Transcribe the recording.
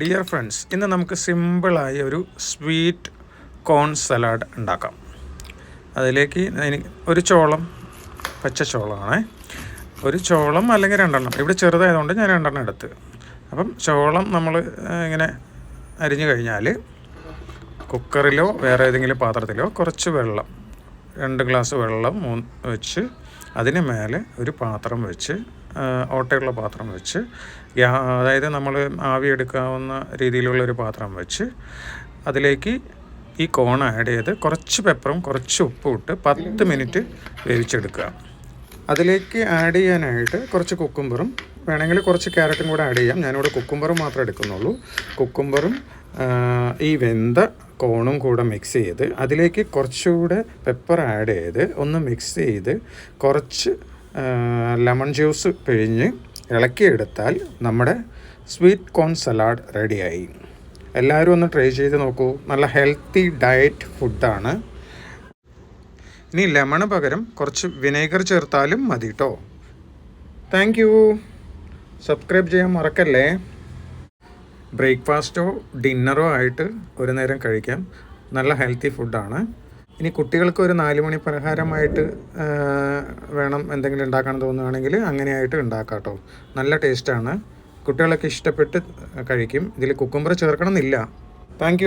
Dear friends ഇന്ന് നമുക്ക് സിമ്പിളായി ഒരു സ്വീറ്റ് കോൺ സലാഡ് ഉണ്ടാക്കാം. അതിലേക്ക് ഒരു ചോളം പച്ച ചോളമാണേ ഒരു ചോളം അല്ലെങ്കിൽ രണ്ടെണ്ണം. ഇവിടെ ചെറുതായതുകൊണ്ട് ഞാൻ രണ്ടെണ്ണം എടുത്ത്. അപ്പം ചോളം നമ്മൾ ഇങ്ങനെ അരിഞ്ഞു കഴിഞ്ഞാൽ കുക്കറിലോ വേറെ ഏതെങ്കിലും പാത്രത്തിലോ കുറച്ച് വെള്ളം രണ്ട് ഗ്ലാസ് വെള്ളം മൂന്ന് വെച്ച് അതിന് മേലെ ഒരു പാത്രം വെച്ച് ഓട്ടയുള്ള പാത്രം വെച്ച് അതായത് നമ്മൾ ആവി എടുക്കാവുന്ന രീതിയിലുള്ള ഒരു പാത്രം വെച്ച് അതിലേക്ക് ഈ കോൺ ആഡ് ചെയ്ത് കുറച്ച് പെപ്പറും കുറച്ച് ഉപ്പും ഇട്ട് പത്ത് മിനിറ്റ് വേവിച്ചെടുക്കുക. അതിലേക്ക് ആഡ് ചെയ്യാനായിട്ട് കുറച്ച് കുക്കുംബറും വേണമെങ്കിൽ കുറച്ച് ക്യാരറ്റും കൂടെ ആഡ് ചെയ്യാം. ഞാനിവിടെ കുക്കുംബറും മാത്രമേ എടുക്കുന്നുള്ളൂ. കുക്കുംബറും ഈ വെന്ത കോണും കൂടെ മിക്സ് ചെയ്ത് അതിലേക്ക് കുറച്ചുകൂടെ പെപ്പർ ആഡ് ചെയ്ത് ഒന്ന് മിക്സ് ചെയ്ത് കുറച്ച് ലെമൺ ജ്യൂസ് പിഴിഞ്ഞ് ഇളക്കിയെടുത്താൽ നമ്മുടെ സ്വീറ്റ് കോൺ സലാഡ് റെഡിയായി എല്ലാവരും ഒന്ന് ട്രൈ ചെയ്ത് നോക്കൂ. നല്ല ഹെൽത്തി ഡയറ്റ് ഫുഡാണ് ഇനി ലെമണ് പകരം കുറച്ച് വിനേഗർ ചേർത്താലും മതി കേട്ടോ താങ്ക് യു സബ്സ്ക്രൈബ് ചെയ്യാൻ മറക്കല്ലേ? ബ്രേക്ക്ഫാസ്റ്റോ ഡിന്നറോ ആയിട്ട് ഒരു നേരം കഴിക്കാം. നല്ല ഹെൽത്തി ഫുഡാണ് ഇനി കുട്ടികൾക്ക് ഒരു നാല് മണി പലഹാരമായിട്ട് വേണം എന്തെങ്കിലും ഉണ്ടാക്കാൻ തോന്നുകയാണെങ്കിൽ അങ്ങനെയായിട്ട് ഉണ്ടാക്കാം കേട്ടോ. നല്ല ടേസ്റ്റാണ് കുട്ടികളൊക്കെ ഇഷ്ടപ്പെട്ട് കഴിക്കും. ഇതിൽ കുക്കുംബർ ചേർക്കണം എന്നില്ല താങ്ക്